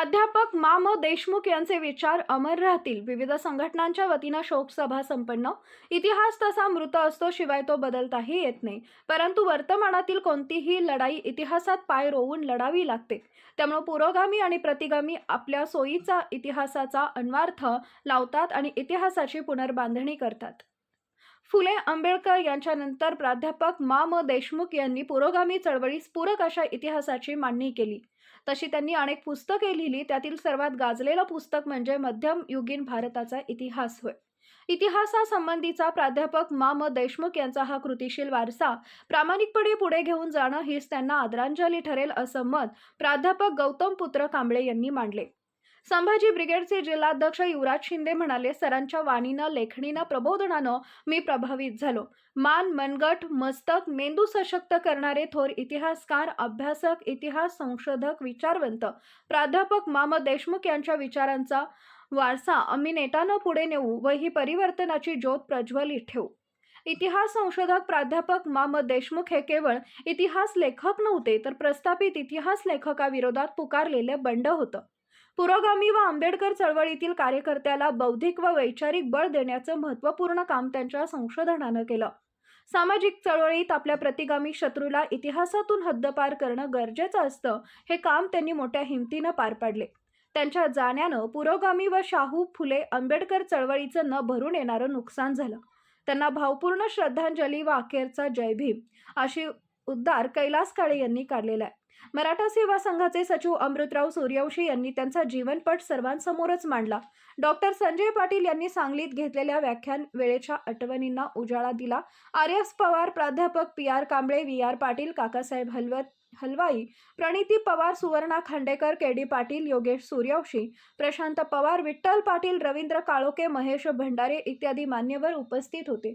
प्राध्यापक मा म देशमुख यांचे विचार अमर राहतील. विविध संघटनांच्या वतीनं शोकसभा संपन्न. इतिहास तसा मृत असतो शिवाय तो बदलताही येत नाही. परंतु वर्तमानातील कोणतीही लढाई इतिहासात पाय रोवून लढावी लागते. त्यामुळे पुरोगामी आणि प्रतिगामी आपल्या सोयीचा इतिहासाचा अन्वार्थ लावतात आणि इतिहासाची पुनर्बांधणी करतात. फुले आंबेडकर यांच्यानंतर प्राध्यापक मा. म. देशमुख यांनी पुरोगामी चळवळीस पूरक अशा इतिहासाची मांडणी केली. तशी त्यांनी अनेक पुस्तके लिहिली त्यातील सर्वात गाजलेलं पुस्तक म्हणजे मध्यमयुगीन भारताचा इतिहास होय. इतिहासासंबंधीचा प्राध्यापक मा. म. देशमुख यांचा हा कृतिशील वारसा प्रामाणिकपणे पुढे घेऊन जाणं हीच त्यांना आदरांजली ठरेल असं मत प्राध्यापक गौतम पुत्र कांबळे यांनी मांडले. संभाजी ब्रिगेडचे जिल्हाध्यक्ष युवराज शिंदे म्हणाले सरांच्या वाणीनं लेखणीनं प्रबोधनानं मी प्रभावित झालो. मान मनगट मस्तक मेंदू सशक्त करणारे थोर इतिहासकार अभ्यासक इतिहास संशोधक विचारवंत प्राध्यापक माम देशमुख यांच्या विचारांचा वारसा आम्ही नेटानं पुढे नेऊ व ही परिवर्तनाची ज्योत प्रज्वलित ठेवू. इतिहास संशोधक प्राध्यापक माम देशमुख हे केवळ इतिहास लेखक नव्हते तर प्रस्थापित इतिहास लेखकाविरोधात पुकारलेलं बंड होतं. पुरोगामी व आंबेडकर चळवळीतील कार्यकर्त्याला बौद्धिक व वैचारिक बळ देण्याचं महत्त्वपूर्ण काम त्यांच्या संशोधनानं केलं. सामाजिक चळवळीत आपल्या प्रतिगामी शत्रूला इतिहासातून हद्दपार करणं गरजेचं असतं हे काम त्यांनी मोठ्या हिमतीनं पार पाडले. त्यांच्या जाण्यानं पुरोगामी व शाहू फुले आंबेडकर चळवळीचं न भरून येणारं नुकसान झालं. त्यांना भावपूर्ण श्रद्धांजली व अखेरचा जय भीम अशी उद्धार कैलास काळे यांनी काढलेला आहे. मराठा सेवा संघाचे सचिव अमृतराव सूर्यवंशी यांनी त्यांचा जीवनपट सर्वांसमोरच मांडला. डॉक्टर संजय पाटील यांनी सांगलीत घेतलेल्या व्याख्यान वेळेच्या आठवणींना उजाळा दिला. आर एस पवार प्राध्यापक P R Kamble V R Patil Kakasaheb Halwat Halwai Praniti Pawar Suvarna Khandekar K D Patil Yogesh Suryavanshi Prashant Pawar Vitthal Patil Ravindra Kaloke Mahesh Bhandare इत्यादी मान्यवर उपस्थित होते.